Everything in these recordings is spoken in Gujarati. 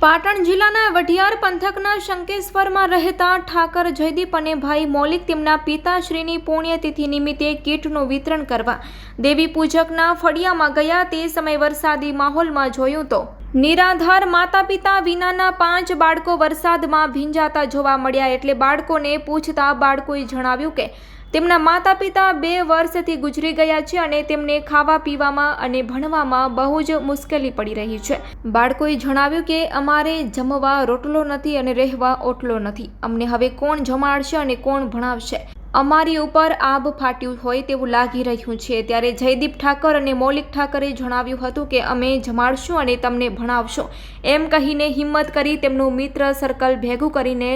પાટણ જિલ્લાના વઢિયાર પંથકના શંકેશ્વરમાં રહેતા ઠાકર જયદીપ અને ભાઈ મૌલિક તેમના પિતાશ્રીની પુણ્યતિથિ નિમિત્તે કીટનું વિતરણ કરવા દેવી પૂજકના ફળિયામાં ગયા તે સમયે વરસાદી માહોલમાં જોયું તો નિરાધાર માતા પિતા વિનાના પાંચ બાળકો વરસાદમાં ભીંજાતા જોવા મળ્યા એટલે બાળકોને પૂછતા બાળકોએ જણાવ્યું કે તેમના માતા પિતા બે વર્ષથી ગુજરી ગયા છે અને તેમને ખાવા પીવામાં અને ભણવામાં બહુ જ મુશ્કેલી પડી રહી છે. બાળકોએ જણાવ્યું કે અમારે જમવા રોટલો નથી અને રહેવા ઓટલો નથી. અમને હવે કોણ જમાડશે અને કોણ ભણાવશે? અમારી ઉપર આબ ફાટ્યું હોય તેવું લાગી રહ્યું છે. ત્યારે જયદીપ ઠાકર અને મૌલિક ઠાકરે જણાવ્યું હતું કે અમે જમાડશું અને તમને ભણાવશું. એમ કહીને હિંમત કરી તેમનું મિત્ર સર્કલ ભેગું કરીને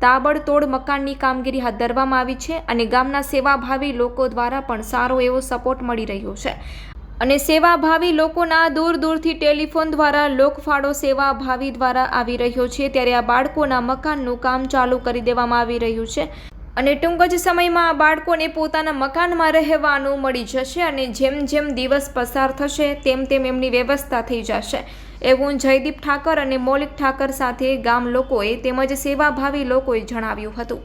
તાબડતોડ મકાનની કામગીરી હાથ ધરવામાં આવી છે અને ગામના સેવાભાવી લોકો દ્વારા પણ સારો એવો સપોર્ટ મળી રહ્યો છે. અને સેવાભાવી લોકોના દૂર દૂરથી ટેલિફોન દ્વારા લોકફાળો સેવાભાવી દ્વારા આવી રહ્યો છે. ત્યારે આ બાળકોના મકાનનું કામ ચાલુ કરી દેવામાં આવી રહ્યું છે. અને ટૂંક જ સમયમાં આ બાળકોને પોતાના મકાનમાં રહેવાનું મળી જશે અને જેમ જેમ દિવસ પસાર થશે, તેમ તેમ એમની વ્યવસ્થા થઈ જશે. એવું જયદીપ ઠાકર અને મૌલિક ઠાકર સાથે ગામ લોકોએ તેમજ સેવાભાવી લોકોએ જણાવ્યું હતું.